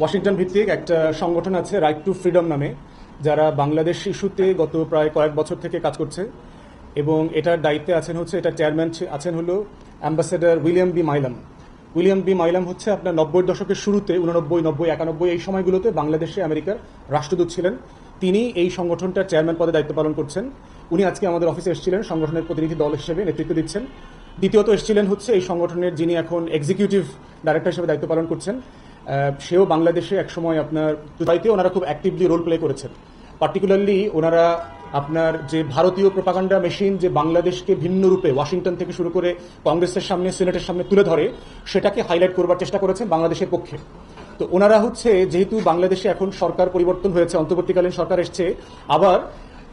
Washington ভিত্তিক একটা সংগঠন আছে রাইট টু ফ্রিডম নামে, যারা বাংলাদেশ ইস্যুতে গত প্রায় কয়েক বছর থেকে কাজ করছে। এবং এটার দায়িত্বে আছেন হচ্ছে, এটা চেয়ারম্যান আছেন হলো ambassador William B Milam. William B Milam হচ্ছে আপনার নব্বই দশকের শুরুতে উননব্বই নব্বই, একানব্বই এই সময়গুলোতে বাংলাদেশে আমেরিকার রাষ্ট্রদূত ছিলেন। তিনি এই সংগঠনটার চেয়ারম্যান পদে দায়িত্ব পালন করছেন। উনি আজকে আমাদের অফিসে এসেছিলেন, সংগঠনের প্রতিনিধি দল হিসেবে নেতৃত্ব দিচ্ছেন। দ্বিতীয়ত এসেছিলেন হচ্ছে এই সংগঠনের যিনি এখন এক্সিকিউটিভ ডাইরেক্টর হিসেবে দায়িত্ব পালন করছেন। সেও বাংলাদেশে একসময় আপনার, দুবাইতে ওনারা খুব অ্যাক্টিভলি রোল প্লে করেছেন। পার্টিকুলারলি ওনারা আপনার যে ভারতীয় প্রপাগান্ডা মেশিন যে বাংলাদেশকে ভিন্ন রূপে ওয়াশিংটন থেকে শুরু করে কংগ্রেসের সামনে, সিনেটের সামনে তুলে ধরে, সেটাকে হাইলাইট করবার চেষ্টা করেছেন বাংলাদেশের পক্ষে। তো ওনারা হচ্ছে, যেহেতু বাংলাদেশে এখন সরকার পরিবর্তন হয়েছে, অন্তর্বর্তীকালীন সরকার এসছে, আবার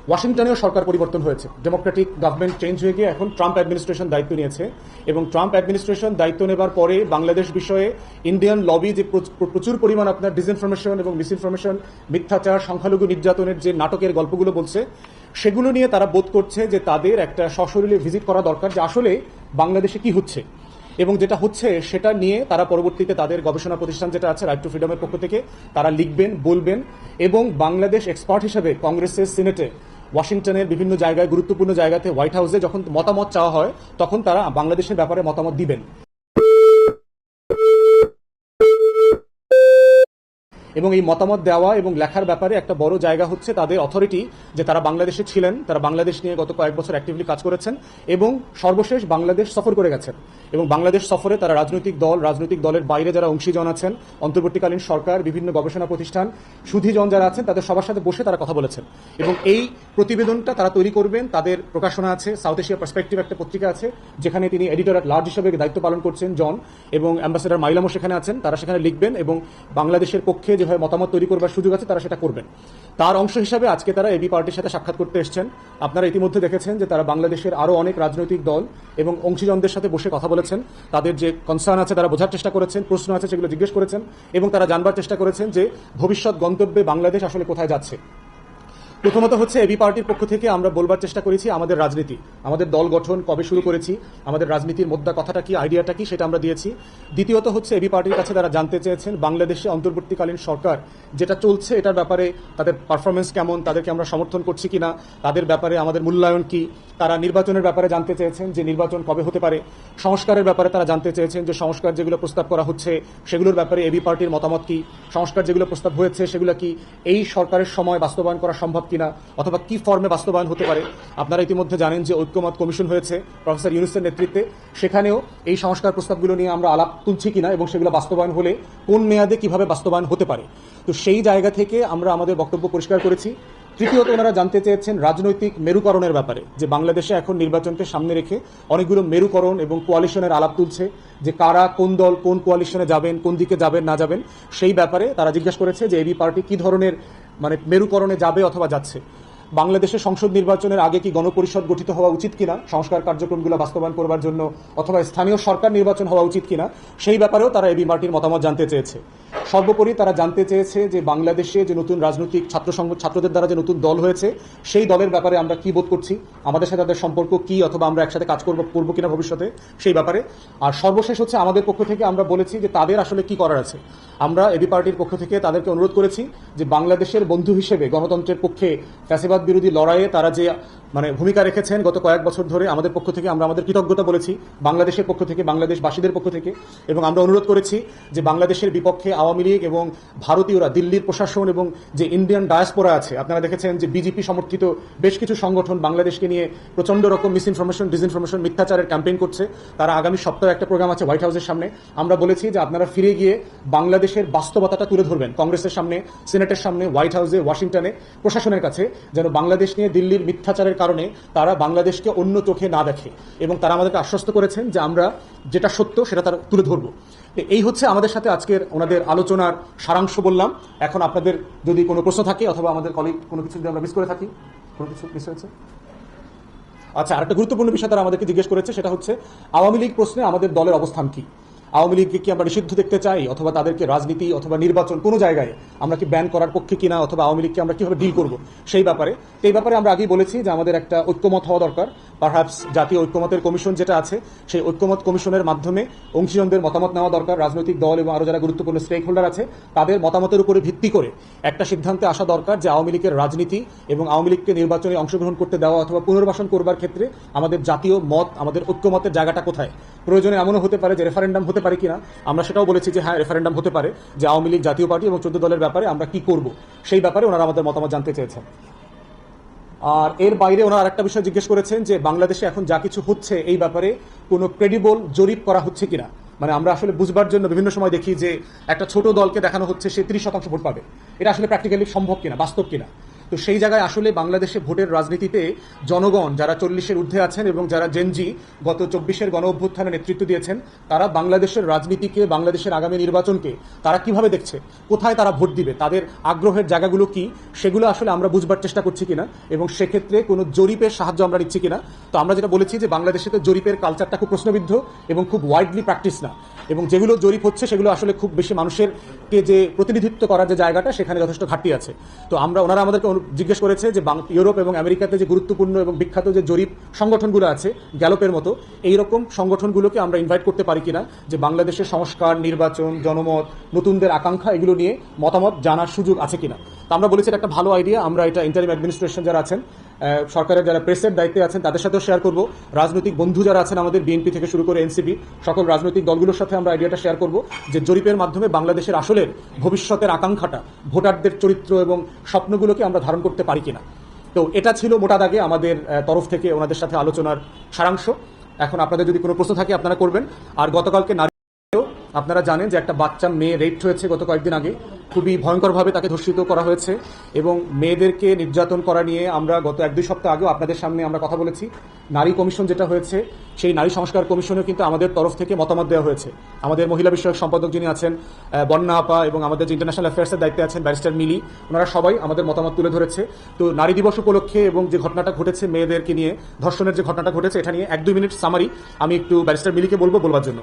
ওয়াশিংটনেও সরকার পরিবর্তন হয়েছে। ডেমোক্রেটিক গভর্নমেন্ট চেঞ্জ হয়ে গিয়ে এখন ট্রাম্প অ্যাডমিনিস্ট্রেশন দায়িত্ব নিয়েছে এবং ট্রাম্প অ্যাডমিনিস্ট্রেশন দায়িত্ব নেবার পরে বাংলাদেশ বিষয়ে ইন্ডিয়ান লবি যে প্রচ- প্রচুর পরিমাণ আপনার ডিসইনফরমেশন এবং মিসইনফরমেশন মিথ্যাচার, সংখ্যালঘু নির্যাতনের যে নাটকের গল্পগুলো বলছে, সেগুলো নিয়ে তারা বোধ করছে যে তাদের একটা সশরীরে ভিজিট করা দরকার যে আসলে বাংলাদেশে কি হচ্ছে। এবং যেটা হচ্ছে সেটা নিয়ে তারা পরবর্তীতে তাদের গবেষণা প্রতিষ্ঠান যেটা আছে রাইট টু ফ্রিডমের পক্ষ থেকে, তারা লিখবেন, বলবেন এবং বাংলাদেশ এক্সপার্ট হিসেবে কংগ্রেসের সিনেটে ওয়াশিংটনের বিভিন্ন জায়গায়, গুরুত্বপূর্ণ জায়গাতে হোয়াইট হাউসে যখন মতামত চাওয়া হয়, তখন তারা বাংলাদেশের ব্যাপারে মতামত দিবেন। এবং এই মতামত দেওয়া এবং লেখার ব্যাপারে একটা বড় জায়গা হচ্ছে তাদের অথরিটি যে তারা বাংলাদেশে ছিলেন, তারা বাংলাদেশ নিয়ে গত কয়েক বছর অ্যাক্টিভলি কাজ করেছেন এবং সর্বশেষ বাংলাদেশ সফর করে গেছেন। এবং বাংলাদেশ সফরে তারা রাজনৈতিক দল, রাজনৈতিক দলের বাইরে যারা অংশীজন আছেন, অন্তর্বর্তীকালীন সরকার, বিভিন্ন গবেষণা প্রতিষ্ঠান, সুধীজন যারা আছেন, তাদের সবার সাথে বসে তারা কথা বলেছেন। এবং এই প্রতিবেদনটা তারা তৈরি করবেন, তাদের প্রকাশনা আছে সাউথ এশিয়া পার্সপেক্টিভ একটা পত্রিকা আছে, যেখানে তিনি এডিটর অ্যাট লার্জ হিসেবে দায়িত্ব পালন করছেন, জন, এবং অ্যাম্বাসেডর মাইলামও সেখানে আছেন, তারা সেখানে লিখবেন এবং বাংলাদেশের পক্ষে যেভাবে মতামত তৈরি করবার সুযোগ আছে, তারা সেটা করবেন। তার অংশ হিসাবে আজকে তারা এবি পার্টির সাথে সাক্ষাৎ করতে এসছেন। আপনারা ইতিমধ্যে দেখেছেন যে তারা বাংলাদেশের আরও অনেক রাজনৈতিক দল এবং অংশীজনদের সাথে বসে কথা বলেছেন। তাদের যে কনসার্ন আছে, তারা বোঝার চেষ্টা করেছেন, প্রশ্ন আছে, সেগুলো জিজ্ঞেস করেছেন এবং তারা জানবার চেষ্টা করেছেন যে ভবিষ্যৎ গন্তব্যে বাংলাদেশ আসলে কোথায় যাচ্ছে। প্রথমত হচ্ছে এবি পার্টির পক্ষ থেকে আমরা বলবার চেষ্টা করেছি আমাদের রাজনীতি। আমাদের দল গঠন কবে শুরু করেছি, আমাদের রাজনীতির মোদ্দা কথাটা কি, আইডিয়াটা কি, সেটা আমরা দিয়েছি। দ্বিতীয়ত হচ্ছে এবি পার্টির কাছে তারা জানতে চেয়েছেন, বাংলাদেশে অন্তর্বর্তীকালীন সরকার যেটা চলছে, এটার ব্যাপারে তাদের পারফরমেন্স কেমন, তাদেরকে আমরা সমর্থন করছি কিনা, তাদের ব্যাপারে আমাদের মূল্যায়ন কি, তারা নির্বাচনের ব্যাপারে জানতে চেয়েছেন যে নির্বাচন কবে হতে পারে, সংস্কারের ব্যাপারে তারা জানতে চেয়েছেন যে সংস্কার যেগুলো প্রস্তাব করা হচ্ছে, সেগুলোর ব্যাপারে এবি পার্টির মতামত কি, সংস্কার যেগুলো প্রস্তাব হয়েছে সেগুলো কি, এই সরকারের সময় বাস্তবায়ন করা সম্ভব কিনা অথবা কি ফর্মে বাস্তবায়ন হতে পারে, আপনারা ইতিমধ্যে জানেন যে ঐক্যমত কমিশন হয়েছে প্রফেসর ইউনুসের নেতৃত্বে। সেখানেও এই সংস্কার প্রস্তাবগুলো নিয়ে আমরা আলাপ তুলছি কিনা এবং সেগুলো বাস্তবায়ন হলে কোন মেয়াদে কীভাবে বাস্তবায়ন হতে পারে। তো সেই জায়গা থেকে আমরা আমাদের বক্তব্য পরিষ্কার করেছি। তৃতীয়ত ওনারা জানতে চেয়েছেন রাজনৈতিক মেরুকরণের ব্যাপারে, যে বাংলাদেশে এখন নির্বাচনকে সামনে রেখে অনেকগুলো মেরুকরণ এবং কোয়ালিশনের আলাপ তুলছে, যে কারা কোন দল কোন কোয়ালিশনে যাবেন, কোন দিকে যাবেন, না যাবেন, সেই ব্যাপারে তারা জিজ্ঞাসা করেছে যে এবি পার্টি কি ধরনের মানে মেরুকরণে যাবে অথবা যাচ্ছে। বাংলাদেশে সংসদ নির্বাচনের আগে কি গণপরিষদ গঠিত হওয়া উচিত কিনা, সংস্কার কার্যক্রমগুলো বাস্তবায়ন করবার জন্য অথবা স্থানীয় সরকার নির্বাচন হওয়া উচিত কিনা, সেই ব্যাপারেও তারা এবি মার্টির মতামত জানতে চেয়েছে। সর্বোপরি তারা জানতে চেয়েছে যে বাংলাদেশে যে নতুন রাজনৈতিক ছাত্র সংঘ, ছাত্রদের দ্বারা যে নতুন দল হয়েছে, সেই দলের ব্যাপারে আমরা কি বোধ করছি? আমাদের সাথে তাদের সম্পর্ক কি অথবা আমরা একসাথে কাজ করব করব কিনা ভবিষ্যতে, সেই ব্যাপারে। আর সর্বশেষ হচ্ছে আমাদের পক্ষ থেকে আমরা বলেছি যে তাদের আসলে কি করার আছে। আমরা এবি পার্টির পক্ষ থেকে তাদেরকে অনুরোধ করেছি যে বাংলাদেশের বন্ধু হিসেবে গণতন্ত্রের পক্ষে ফ্যাসিবাদ বিরোধী লড়াইয়ে তারা যে মানে ভূমিকা রেখেছেন গত কয়েক বছর ধরে আমাদের পক্ষ থেকে আমরা আমাদের কৃতজ্ঞতা বলেছি, বাংলাদেশের পক্ষ থেকে, বাংলাদেশবাসীদের পক্ষ থেকে। এবং আমরা অনুরোধ করেছি যে বাংলাদেশের বিপক্ষে আওয়ামী লীগ এবং ভারতীয়রা, দিল্লির প্রশাসন এবং যে ইন্ডিয়ান ডায়াসপোরা আছে, আপনারা দেখেছেন যে বিজেপি সমর্থিত বেশ কিছু সংগঠন বাংলাদেশকে নিয়ে প্রচণ্ড রকম মিস মিসইনফরমেশন ডিসইনফরমেশন মিথ্যাচারের ক্যাম্পেইন করছে। তারা আগামী সপ্তাহে একটা প্রোগ্রাম আছে হোয়াইট হাউসের সামনে। আমরা বলেছি যে আপনারা ফিরে গিয়ে বাংলাদেশের বাস্তবতাটা তুলে ধরবেন কংগ্রেসের সামনে সিনেটের সামনে হোয়াইট হাউসে ওয়াশিংটনে প্রশাসনের কাছে, যেন বাংলাদেশ নিয়ে দিল্লির মিথ্যাচারের কারণে তারা বাংলাদেশকে অন্য চোখে না দেখে। এবং তারা আমাদেরকে আশ্বস্ত করেছেন যে আমরা যেটা সত্য সেটা তারা তুলে ধরবো। তো এই হচ্ছে আমাদের সাথে আজকের ওনাদের আলোচনার সারাংশ বললাম। এখন আপনাদের যদি কোনো প্রশ্ন থাকে অথবা আমাদের কলিগ কোনো কিছু যদি আমরা মিস করে থাকি, কোনো কিছু মিস হয়েছে? আচ্ছা আরেকটা গুরুত্বপূর্ণ বিষয় তারা আমাদেরকে জিজ্ঞেস করেছে, সেটা হচ্ছে, আওয়ামী লীগ প্রশ্নে আমাদের দলের অবস্থান কি? আওয়ামী লীগকে কি আমরা নিষিদ্ধ দেখতে চাই? অথবা তাদেরকে রাজনীতি অথবা নির্বাচন কোনো জায়গায় আমরা কি ব্যান করার পক্ষে কিনা? অথবা আওয়ামী লীগকে আমরা কীভাবে ডিল করব? সেই ব্যাপারে এই ব্যাপারে আমরা আগেই বলেছি যে আমাদের একটা ঐক্যমত হওয়া দরকার। পারহ্যাপস জাতীয় ঐক্যমতের কমিশন যেটা আছে, সেই ঐক্যমত কমিশনের মাধ্যমে অংশীজনদের মতামত নেওয়া দরকার। রাজনৈতিক দল এবং আরও যারা গুরুত্বপূর্ণ স্টেক হোল্ডার আছে, তাদের মতামতের উপরে ভিত্তি করে একটা সিদ্ধান্তে আসা দরকার যে আওয়ামী লীগের রাজনীতি এবং আওয়ামী লীগকে নির্বাচনে অংশগ্রহণ করতে দেওয়া অথবা পুনর্বাসন করবার ক্ষেত্রে আমাদের জাতীয় মত, আমাদের ঐক্যমতের জায়গাটা কোথায়? প্রয়োজনে এমনও হতে পারে যে রেফারেন্ডাম হতে পারে কিনা, আমরা সেটাও বলেছি যে হ্যাঁ রেফারেন্ডাম হতে পারে, যে আওয়ামী লীগ, জাতীয় পার্টি এবং চোদ্দ দলের ব্যাপারে আমরা কি করব, সেই ব্যাপারে ওনারা আমাদের মতামত জানতে চেয়েছেন। আর এর বাইরে ওনারা আরেকটা বিষয় জিজ্ঞেস করেছেন যে বাংলাদেশে এখন যা কিছু হচ্ছে এই ব্যাপারে কোনো ক্রেডিবল জরিপ করা হচ্ছে কিনা। মানে আমরা আসলে বুঝবার জন্য বিভিন্ন সময় দেখি যে একটা ছোট দলকে দেখানো হচ্ছে সে ত্রিশ শতাংশ ভোট পাবে। এটা আসলে প্র্যাকটিক্যালি সম্ভব কিনা, বাস্তব কিনা? তো সেই জায়গায় আসলে বাংলাদেশে ভোটের রাজনীতিতে জনগণ যারা চল্লিশের ঊর্ধ্বে আছেন এবং যারা জেনজি গত চব্বিশের গণ অভ্যুত্থানে নেতৃত্ব দিয়েছেন, তারা বাংলাদেশের রাজনীতিকে, বাংলাদেশের আগামী নির্বাচনকে তারা কীভাবে দেখছে? কোথায় তারা ভোট দিবে? তাদের আগ্রহের জায়গাগুলো কি? সেগুলো আসলে আমরা বুঝবার চেষ্টা করছি কিনা, এবং সেক্ষেত্রে কোনো জরিপের সাহায্য আমরা নিচ্ছি কিনা। তো আমরা যেটা বলেছি যে বাংলাদেশে তো জরিপের কালচারটা খুব প্রশ্নবিদ্ধ এবং খুব ওয়াইডলি প্র্যাকটিস না। এবং যেগুলো জরিপ হচ্ছে সেগুলো আসলে খুব বেশি মানুষের কে যে প্রতিনিধিত্ব করার যে জায়গাটা, সেখানে যথেষ্ট ঘাটতি আছে। তো আমরা ওনারা আমাদেরকে জিজ্ঞেস করেছে যে ইউরোপ এবং আমেরিকাতে যে গুরুত্বপূর্ণ এবং বিখ্যাত যে জরিপ সংগঠনগুলো আছে, গ্যালোপের মতো এই রকম সংগঠনগুলোকে আমরা ইনভাইট করতে পারি কিনা, যে বাংলাদেশের সংস্কার, নির্বাচন, জনমত, নতুনদের আকাঙ্ক্ষা, এগুলো নিয়ে মতামত জানার সুযোগ আছে কিনা। আমরা বলেছি একটা ভালো আইডিয়া আমরা এটা ইন্টারিম অ্যাডমিনিস্ট্রেশন যারা আছেন সরকারের যারা প্রেসের দায়িত্বে আছেন, তাদের সাথেও শেয়ার করব। রাজনৈতিক বন্ধু যারা আছেন আমাদের বিএনপি থেকে শুরু করে এনসিপি সকল রাজনৈতিক দলগুলোর সাথে আমরা আইডিয়াটা শেয়ার করব যে জরিপের মাধ্যমে বাংলাদেশের আসলের ভবিষ্যতের আকাঙ্ক্ষাটা, ভোটারদের চরিত্র এবং স্বপ্নগুলোকে আমরা ধারণ করতে পারি কিনা। তো এটা ছিল মোটা দাগে আমাদের তরফ থেকে ওনাদের সাথে আলোচনার সারাংশ। এখন আপনাদের যদি কোনো প্রশ্ন থাকে আপনারা করবেন। আর গতকালকে নারী আপনারা জানেন যে একটা বাচ্চা মেয়ে রেপড হয়েছে গত কয়েকদিন আগে। খুবই ভয়ঙ্করভাবে তাকে ধর্ষিত করা হয়েছে এবং মেয়েদেরকে নির্যাতন করা নিয়ে আমরা গত এক দুই সপ্তাহ আগেও আপনাদের সামনে আমরা কথা বলেছি। নারী কমিশন যেটা হয়েছে, সেই নারী সংস্কার কমিশনেও কিন্তু আমাদের তরফ থেকে মতামত দেওয়া হয়েছে। আমাদের মহিলা বিষয়ক সম্পাদক যিনি আছেন বন্যা আপা এবং আমাদের যে ইন্টারন্যাশনাল অ্যাফেয়ার্সের দায়িত্বে আছেন ব্যারিস্টার মিলি, ওনারা সবাই আমাদের মতামত তুলে ধরেছে। তো নারী দিবস উপলক্ষে এবং যে ঘটনাটা ঘটেছে মেয়েদেরকে নিয়ে, ধর্ষণের যে ঘটনাটা ঘটেছে, এটা নিয়ে এক দুই মিনিট সামারি আমি একটু ব্যারিস্টার মিলিকে বলব বলবার জন্য।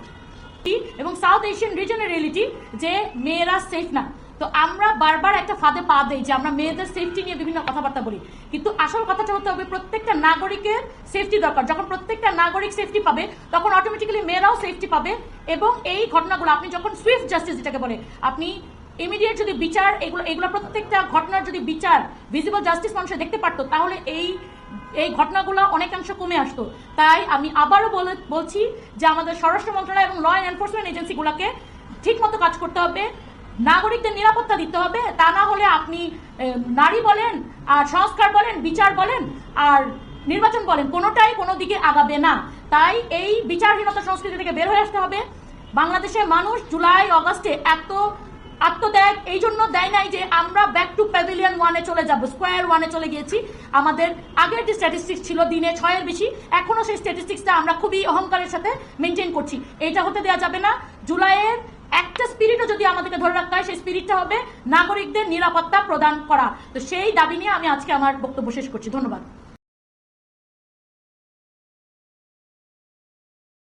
এবং সাউথ এশিয়ান রিজনের রিয়েলিটি যে মেয়েরা সেফ না। তো আমরা বারবার একটা ফাঁদে পা দেই যে আমরা মেয়েদের সেফটি নিয়ে বিভিন্ন কথাবার্তা বলি। কিন্তু আসল কথাটা হতে হবে প্রত্যেকটা নাগরিকের সেফটি দরকার। যখন প্রত্যেকটা নাগরিক সেফটি পাবে, তখন অটোমেটিক্যালি মেয়েরাও সেফটি পাবে এবং এই ঘটনাগুলো আপনি যখন সুইফট জাস্টিস যেটাকে বলে, আপনি ইমিডিয়েট যদি বিচার, এগুলো এগুলো প্রত্যেকটা ঘটনার যদি বিচার ভিজিবল জাস্টিস মানুষে দেখতে পারতো, তাহলে এই এই ঘটনাগুলো অনেকাংশ কমে আসতো। তাই আমি আবারও বলে, বলছি যে আমাদের স্বরাষ্ট্র মন্ত্রণালয় এবং ল এনফোর্সমেন্ট এজেন্সিগুলোকে ঠিক মতো কাজ করতে হবে। নাগরিকদের নিরাপত্তা দিতে হবে, তা না হলে আপনি নারী বলেন, আর সংস্কার বলেন, বিচার বলেন, আর নির্বাচন বলেন, কোনোটাই কোনো দিকে আগাবে না। তাই এই বিচারহীনতা সংস্কৃতি থেকে বের হয়ে আসতে হবে। বাংলাদেশের মানুষ জুলাই, অগস্টে এত আত্মত্যাগ এই জন্য দেয় নাই যে আমরা ব্যাক টু প্যাভিলিয়ন ওয়ানে চলে যাব স্কোয়ার ওয়ানে চলে গিয়েছি। আমাদের আগের যে স্ট্যাটিস্টিক্স ছিল দিনে ছয়ের বেশি, এখনও সেই স্ট্যাটিস্টিক্সটা আমরা খুবই অহংকারের সাথে মেনটেন করছি। এইটা হতে দেওয়া যাবে না। জুলাইয়ের একটা স্পিরিটও যদি আমাদেরকে ধরে রাখতে হয়, সেই স্পিরিটটা হবে নাগরিকদের নিরাপত্তা প্রদান করা। তো সেই দাবি নিয়ে আমি আজকে আমার বক্তব্য শেষ করছি। ধন্যবাদ।